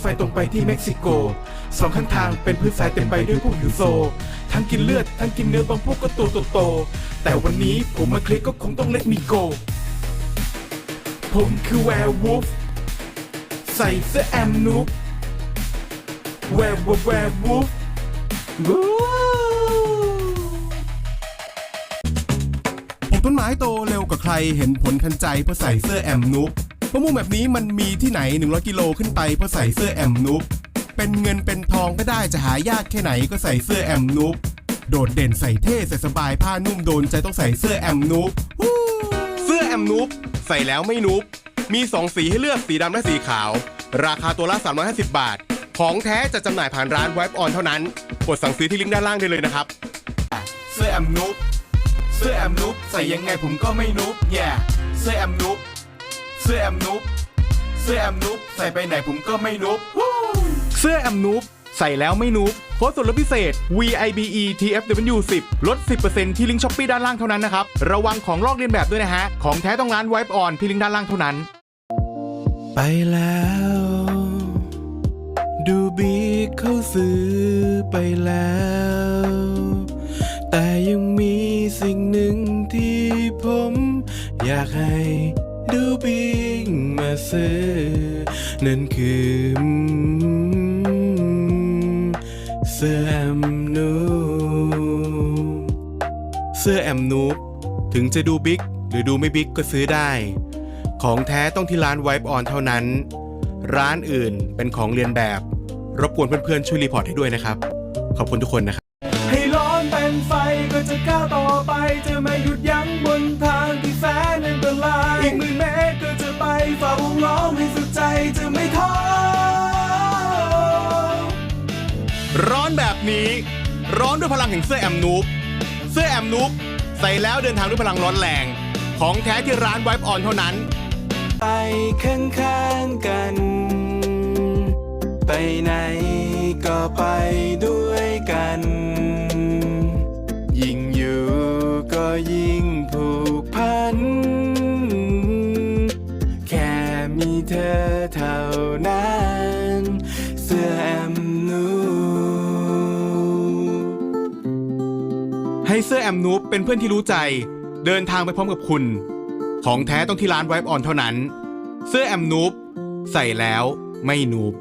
ไฟตรงไปที่เม็กซิโกสองข้างทางเป็นพื้นทรายเต็มไปด้วยพวกหิวโซ ทั้งกินเลือด ทั้งกินเนื้อบางพวกก็ตัวโตๆแต่วันนี้ผมมาเคลียก็คงต้องเล็กมีโก ผมคือแวร์วูฟใส่เสื้อแอมนุกแวร์วูฟแวร์วูฟวูปลูกต้นไม้โตเร็วกว่าใครเห็นผลทันใจเพราะใส่เสื้อแอมนุก มะม่วงแบบนี้มันมีที่ไหน 100 กิโลขึ้นไปเพราะใส่เสื้อแอมนุกเป็นเงินเป็นทองก็ได้จะหายากแค่ไหนก็ใส่เสื้อแอมนุกโดดเด่นใส่เท่ใส่สบายผ้านุ่มโดนใจต้องใส่เสื้อแอมนุกฮู้เสื้อแอมนุกใส่แล้วไม่นุบมี2สีให้เลือกสีดำและสีขาว ราคาตัวละ 350 บาท ของแท้จะจำหน่ายผ่านร้าน Wipe On เท่านั้น กดสั่งซื้อที่ลิงก์ด้านล่างได้เลยนะครับ เสื้อแอมนุกเสื้อแอมนุกใส่ยังไงผมก็ไม่นุก yeah เสื้อแอมนุกเสื้อแอมนุกเสื้อแอมนุกใส่ไปไหนผมก็ไม่นุกเสื้อแอมนูบใส่แล้วไม่นูบโค้ดส่วนลดพิเศษ VIBE TFW 10 ลด 10%ที่ลิงก์ช้อปปี้ด้านล่างเท่านั้นนะครับ ระวังของลอกเลียนแบบด้วยนะฮะ ของแท้ต้องร้าน Wipe On ที่ลิงก์ด้านล่างเท่านั้น ไปแล้ว ดูบิ๊กเข้าซื้อไปแล้ว แต่ยังมีสิ่งหนึ่งที่ผมอยากให้ ดูบิ๊กมาซื้อนั่นคือเสื้อแอมนูเสื้อแอมนูถึงจะดูบิ๊กหรือดูไม่บิ๊กก็ซื้อได้ ของแท้ต้องที่ร้าน Wipe On เท่านั้น ร้านอื่นเป็นของเรียนแบบ รบกวนเพื่อนๆช่วยรีพอร์ตให้ด้วยนะครับ ขอบคุณทุกคนนะครับ ให้ร้อนเป็นไฟก็จะก้าวต่อไปจะไม่หยุดยั้งบนทางท แสนอันตรายอีกหมื่นเมตรก็จะไปฝ่าวงล้อมให้สุดใจจะไม่ท้อร้อนแบบนี้ ร้อนด้วยพลังแห่งเสื้อแอมนูบเสื้อแอมนูบใส่แล้วเดินทางด้วยพลังร้อนแรง ของแท้ที่ร้านไวฟ์ออนเท่านั้น ไปข้าง ให้เสื้อแอมนูบเป็นเพื่อนที่รู้ใจ เดินทางไปพร้อมกับคุณ ของแท้ต้องที่ร้านไวบ์ออนเท่านั้น เสื้อแอมนูบใส่แล้วไม่นูบ